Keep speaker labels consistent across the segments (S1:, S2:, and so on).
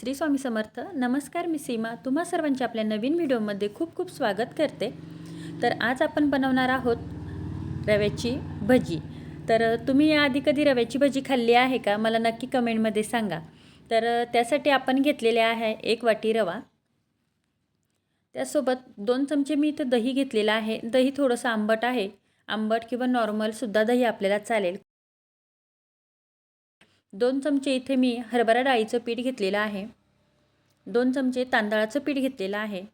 S1: श्री स्वामी समर्थ नमस्कार मी सीमा. तुम्हा सर्वांचे आपल्या नवीन व्हिडिओमध्ये खूप खूप स्वागत करते. तर आज आपण बनवणार आहोत रव्याची भजी. तर तुम्ही याआधी कधी रव्याची भजी खाल्ली आहे का? मला नक्की कमेंटमध्ये सांगा. तर त्यासाठी आपण घेतलेले आहे एक वाटी रवा. त्यासोबत दोन चमचे मी इथं दही घेतलेलं आहे. दही थोडंसं आंबट आहे. आंबट किंवा नॉर्मलसुद्धा दही आपल्याला चालेल. दोन चमचे इथे मी हरभरा डाळीचं पीठ घेतलेलं आहे. दोन चमचे तांदळाचं पीठ घेतलेलं आहे.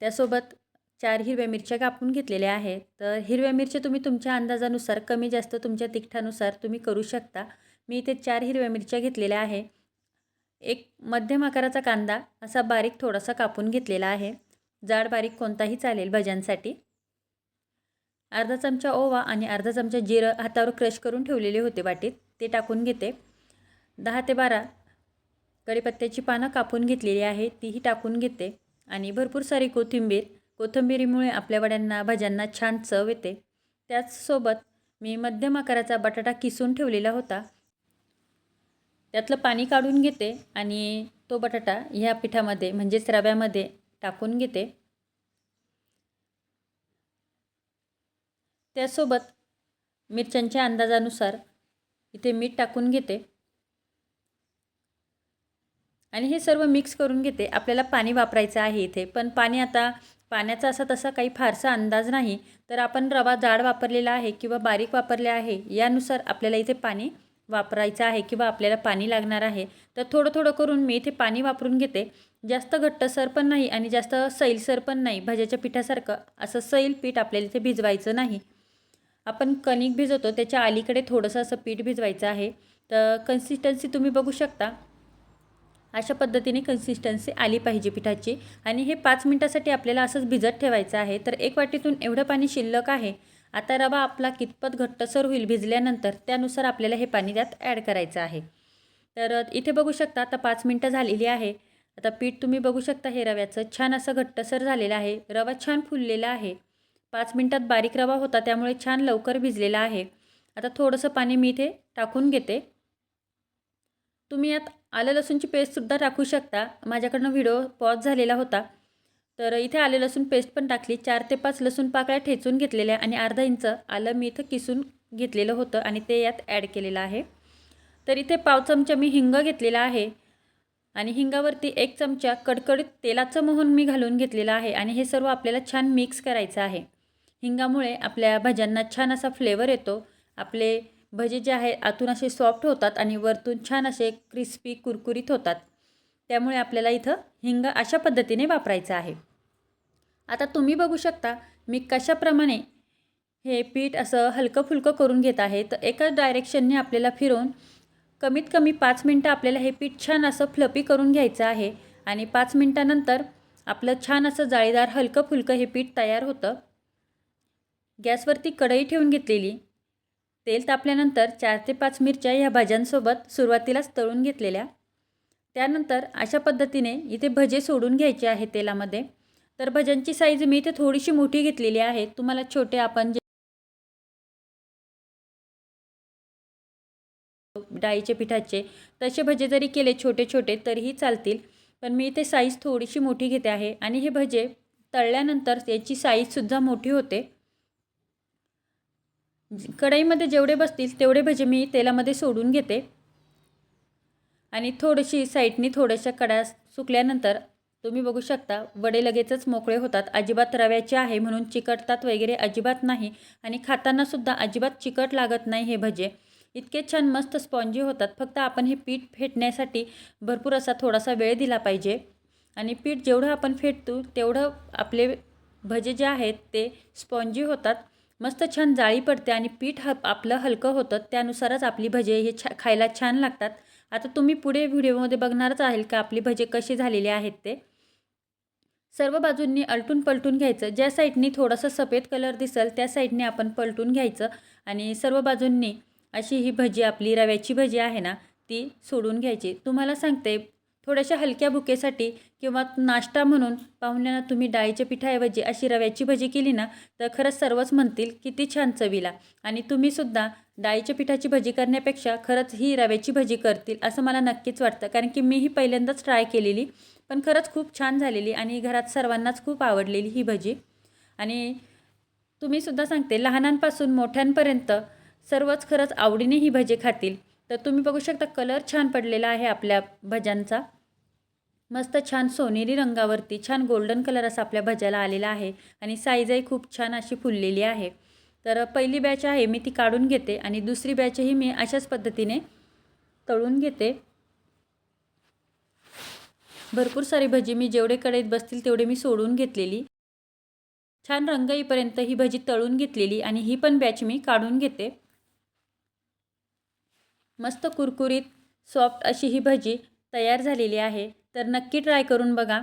S1: त्यासोबत चार हिरव्या मिरच्या कापून घेतलेल्या आहेत. तर हिरव्या मिरच्या तुम्ही तुमच्या अंदाजानुसार कमी जास्त तुमच्या तिखटानुसार तुम्ही करू शकता. मी इथे चार हिरव्या मिरच्या घेतलेल्या आहे. एक मध्यम आकाराचा कांदा असा बारीक थोडासा कापून घेतलेला आहे. जाड बारीक कोणताही चालेल भज्यांसाठी. अर्धा चमचा ओवा आणि अर्धा चमचा जिरं हातावर क्रश करून ठेवलेले होते वाटीत. ते टाकून घेते. दहा ते बारा कढीपत्त्याची पानं कापून घेतलेली आहे तीही टाकून घेते. आणि भरपूर सारी कोथिंबीर. कोथिंबीरीमुळे आपल्या वड्यांना भाज्यांना छान चव येते. त्याचसोबत मी मध्यम आकाराचा बटाटा किसून ठेवलेला होता. त्यातलं पाणी काढून घेते आणि तो बटाटा ह्या पिठामध्ये म्हणजेच रव्यामध्ये टाकून घेते. त्यासोबत मिरच्यांच्या अंदाजानुसार इथे मीठ टाकून घेते. आणि हे सर्व मिक्स करून घेते. आपल्याला पाणी वापरायचं आहे इथे. पण पाणी आता पाण्याचा असा तसा काही फारसा अंदाज नाही. तर आपण रवा जाड वापरलेला आहे किंवा बारीक वापरले आहे यानुसार आपल्याला इथे पाणी वापरायचं आहे किंवा आपल्याला पाणी लागणार आहे. तर थोडं थोडं करून मी इथे पाणी वापरून घेते. जास्त घट्टसर पण नाही आणि जास्त सैलसर पण नाही. भाज्याच्या पिठासारखं असं सैल पीठ आपल्याला इथे भिजवायचं नाही. आपण कणिक भिजवतो त्याच्या अलीकडे थोडंसं असं पीठ भिजवायचं आहे. तर कन्सिस्टन्सी तुम्ही बघू शकता. अशा पद्धतीने कन्सिस्टन्सी आली पाहिजे पिठाची. आणि हे पाच मिनटासाठी आपल्याला असंच भिजत ठेवायचं आहे. तर एक वाटीतून एवढं पाणी शिल्लक आहे. आता रवा आपला कितपत घट्टसर होईल भिजल्यानंतर त्यानुसार आपल्याला हे पाणी त्यात ॲड करायचं आहे. तर इथे बघू शकता आता पाच मिनटं झालेली आहे. आता पीठ तुम्ही बघू शकता हे रव्याचं छान असं घट्टसर झालेलं आहे. रवा छान फुललेला आहे. पाच मिनटात बारीक रवा होता त्यामुळे छान लवकर भिजलेला आहे. आता थोडंसं पाणी मी इथे टाकून घेते. तुम्ही यात आलं लसूणची पेस्टसुद्धा टाकू शकता. माझ्याकडनं व्हिडिओ पॉज झालेला होता. तर इथे आले लसूण पेस्ट पण टाकली. चार ते पाच लसूण पाकळ्या ठेचून घेतलेल्या आणि अर्धा इंच आलं मी इथं किसून घेतलेलं होतं आणि ते यात ॲड केलेलं आहे. तर इथे पाव चमचा मी हिंग घेतलेला आहे आणि हिंगावरती एक चमचा कडकडीत तेलाचं मोहन मी घालून घेतलेलं आहे आणि हे सर्व आपल्याला छान मिक्स करायचं आहे. हिंगामुळे आपल्या भाज्यांना छान असा फ्लेवर येतो. आपले भजे जे आहे आतून असे सॉफ्ट होतात आणि वरतून छान असे क्रिस्पी कुरकुरीत होतात. त्यामुळे आपल्याला इथं हिंग अशा पद्धतीने वापरायचं आहे. आता तुम्ही बघू शकता मी कशाप्रमाणे हे पीठ असं हलकं फुलकं करून घेत आहे. तर एकाच डायरेक्शनने आपल्याला फिरून कमीत कमी पाच मिनटं आपल्याला हे पीठ छान असं फ्लपी करून घ्यायचं आहे. आणि पाच मिनटानंतर आपलं छान असं जाळीदार हलकं फुलकं हे पीठ तयार होतं. गॅसवरती कढई ठेवून घेतलेली. तेल तापल्यानंतर चार ते पाच मिरच्या ह्या भाज्यांसोबत सुरुवातीलाच तळून घेतलेल्या. त्यानंतर अशा पद्धतीने इथे भजे सोडून घ्यायचे आहे तेलामध्ये. तर भज्यांची साईज मी इथे थोडीशी मोठी घेतलेली आहे. तुम्हाला छोटे आपण जे डाळीचे पिठाचे तसे भजे जरी केले छोटे छोटे तरीही चालतील. पण मी इथे साईज थोडीशी मोठी घेते आहे. आणि हे भजे तळल्यानंतर त्याची साईजसुद्धा मोठी होते. कढईमध्ये जेवढे बसतील तेवढे भजे मी तेलामध्ये सोडून घेते. आणि थोडीशी साईडनी थोड्याशा कड्या सुकल्यानंतर तुम्ही बघू शकता वडे लगेचच मोकळे होतात. अजिबात रव्याचे आहे म्हणून चिकटतात वगैरे अजिबात नाही. आणि खातानासुद्धा अजिबात चिकट लागत नाही हे भजे. इतके छान मस्त स्पॉन्जी होतात. फक्त आपण हे पीठ फेटण्यासाठी भरपूर असा थोडासा वेळ दिला पाहिजे. आणि पीठ जेवढं आपण फेटतो तेवढं आपले भजे जे आहेत ते स्पॉन्जी होतात. मस्त छान जाळी पडते आणि पीठ ह आपलं हलकं होतं त्यानुसारच आपली भजे हे छा खायला छान लागतात. आता तुम्ही पुढे व्हिडिओमध्ये बघणारच आहे का आपली भजे कशी झालेली आहेत ते? सर्व बाजूंनी अलटून पलटून घ्यायचं. ज्या साईडनी थोडंसं सफेद कलर दिसेल त्या साईडने आपण पलटून घ्यायचं आणि सर्व बाजूंनी अशी ही भजी आपली रव्याची भजी आहे ना ती सोडून घ्यायची. तुम्हाला सांगते थोड्याशा हलक्या भुकेसाठी किंवा नाश्ता म्हणून पाहुण्यांना तुम्ही डाळीच्या पिठाऐवजी अशी रव्याची भजी केली ना तर खरंच सर्वच म्हणतील किती छान चवीला. आणि तुम्हीसुद्धा डाळीच्या पिठाची भजी करण्यापेक्षा खरंच ही रव्याची भजी करतील असं मला नक्कीच वाटतं. कारण की मी ही पहिल्यांदाच ट्राय केलेली पण खरंच खूप छान झालेली आणि घरात सर्वांनाच खूप आवडलेली ही भजी. आणि तुम्हीसुद्धा सांगते लहानांपासून मोठ्यांपर्यंत सर्वच खरंच आवडीने ही भजी खातील. तर तुम्ही बघू शकता कलर छान पडलेला आहे आपल्या भज्यांचा. मस्त छान सोनेरी रंगावरती छान गोल्डन कलर असा आपल्या भज्याला आलेला आहे आणि साईजही खूप छान अशी फुललेली आहे. तर पहिली बॅच आहे मी ती काढून घेते आणि दुसरी बॅचही मी अशाच पद्धतीने तळून घेते. भरपूर सारी भजी मी जेवढे कढईत बसतील तेवढे मी सोडून घेतलेली. छान रंग येईपर्यंत ही भजी तळून घेतलेली आणि ही पण बॅच मी काढून घेते. मस्त कुरकुरीत सॉफ्ट अशी ही भजी तयार झालेली आहे. तर नक्की ट्राय करून बघा.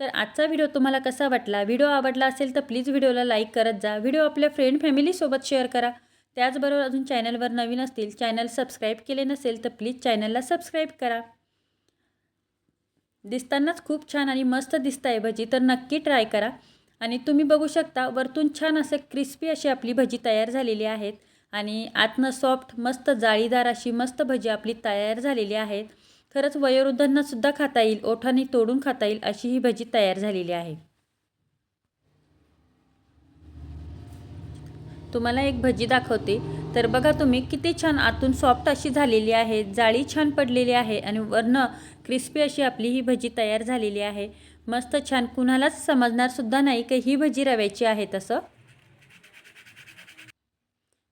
S1: तर आजचा व्हिडिओ तुम्हाला कसा वाटला? व्हिडिओ आवडला असेल तर प्लीज व्हिडिओला लाईक करत जा. व्हिडिओ आपल्या फ्रेंड फॅमिलीसोबत शेअर करा. त्याचबरोबर अजून चॅनलवर नवीन असतील चॅनल सबस्क्राईब केले नसेल तर प्लीज चॅनलला सबस्क्राईब करा. दिसतानाच खूप छान आणि मस्त दिसत आहे भजी तर नक्की ट्राय करा. आणि तुम्ही बघू शकता वरतून छान असं क्रिस्पी अशी आपली भजी तयार झालेली आहेत. आणि आतनं सॉफ्ट मस्त जाळीदार अशी मस्त भजी आपली तयार झालेली आहेत. खरंच वयोवृद्धांनासुद्धा खाता येईल ओठाने तोडून खाता येईल अशी ही भजी तयार झालेली आहे. तुम्हाला एक भजी दाखवते. तर बघा तुम्ही किती छान आतून सॉफ्ट अशी झालेली आहे जाळी छान पडलेली आहे आणि वरनं क्रिस्पी अशी आपली ही भजी तयार झालेली आहे. मस्त छान कुणालाच समजणारसुद्धा नाही की ही भजी रव्याची आहे तसं.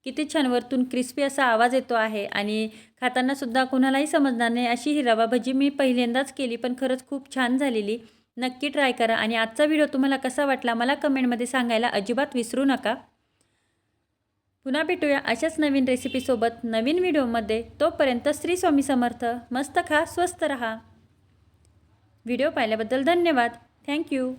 S1: किती छान वरतून क्रिस्पी असा आवाज येतो आहे आणि खातानासुद्धा कोणालाही समजणार नाही अशी ही रवा भजी मी पहिल्यांदाच केली पण खरंच खूप छान झालेली. नक्की ट्राय करा आणि आजचा व्हिडिओ तुम्हाला कसा वाटला मला कमेंटमध्ये सांगायला अजिबात विसरू नका. पुन्हा भेटूया अशाच नवीन रेसिपीसोबत नवीन व्हिडिओमध्ये तोपर्यंत श्री स्वामी समर्थ. मस्त खा स्वस्त रहा. व्हिडिओ पाहिल्याबद्दल धन्यवाद. थँक्यू